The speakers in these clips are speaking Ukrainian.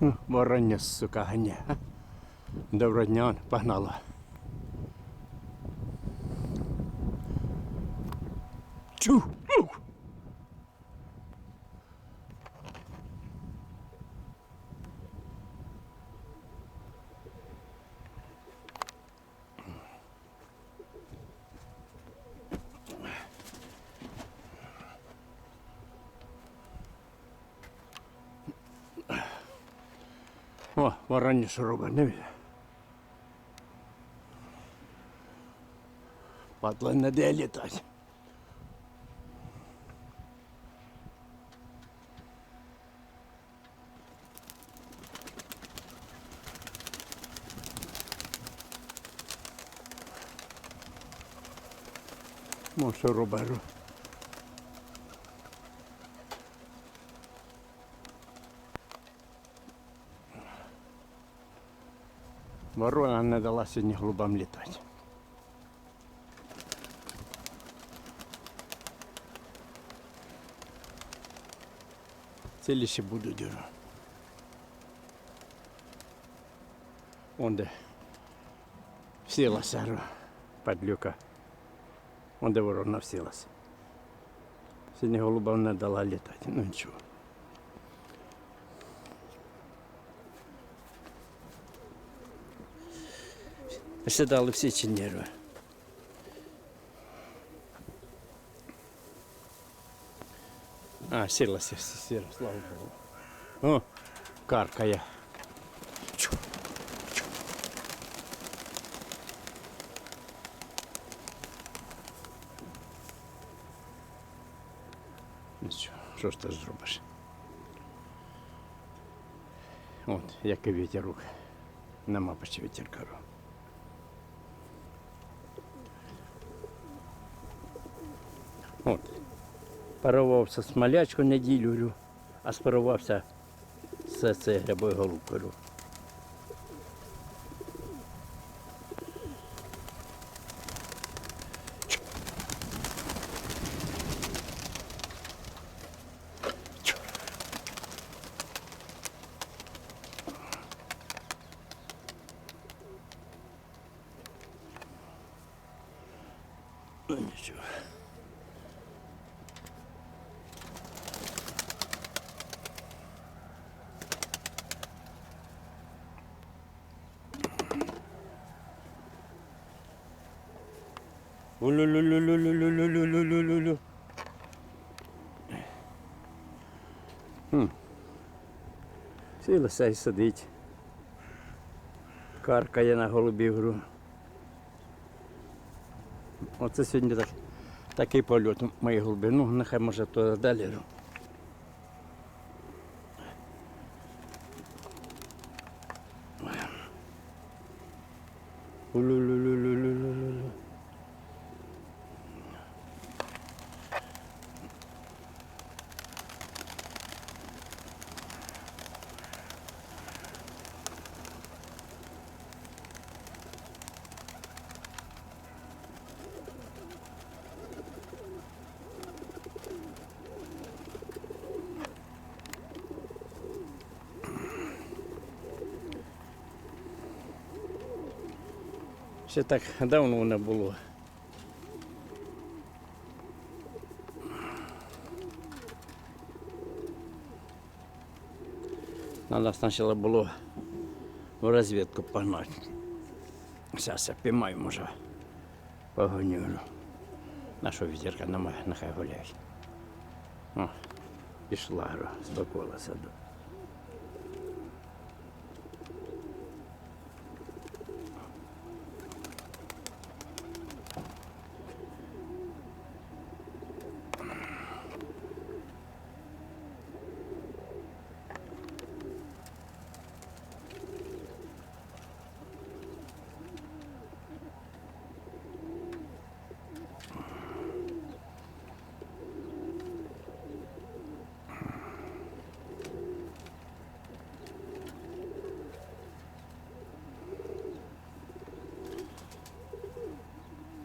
Ну, сука, ганя. а? Доброго дня, погнала. Чу! О, варання шуруба, не Падла не де літать. Може, роберу. Ворона не дала сьогодні голубам літати. Ціліші будуть уже. Он де всілася падлюка. Он де ворона всілася. Сьогодні голубам не дала літати. Ну нічого. Сідали всі чи нерви. А, сілася, сіла, слава Богу. О, каркає. Чу, чу. Ну що, що ж ти зробиш? От, як і вітер рух. Нема почти вітерка. Парувався смолячку неділю, а спарувався з це грибою голубкою. Ну нічого. Улю-лю-лю-лю-лю-лю-лю-лю-лю-лю. Сілася і сидить. Каркає на голубів гру. Оце сьогодні так, такий польот моїх голубів. Ну, нехай може то далі. гру. Ще так давно не було. Надо спочатку було в розвідку погнати. Зараз я піймаю, може, погоню. Наша вітерка немає, нехай гуляють. О, пішла, гро,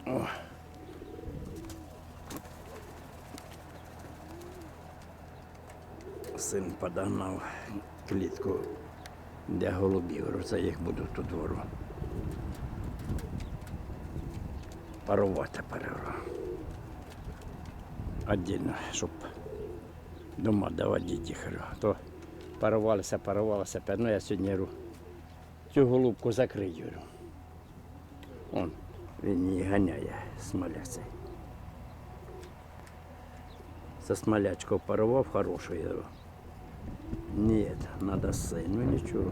спокоїлася. Син подогнав клітку Де голубів, це їх буду тут двору. Парувати перерву. Отдельно, щоб дома діти. говорю. То парувалися, парувалися. Ну я сьогодні цю голубку закрию. говорю. Он, він її ганяє, смоляк цей. Со смолячкою парував хорошу, я говорю. Нет, надо сей. Ну ничего.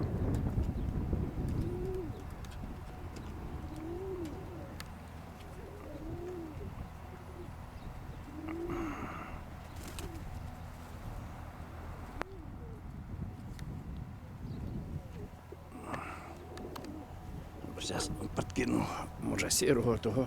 Сейчас подкину, може, сірого того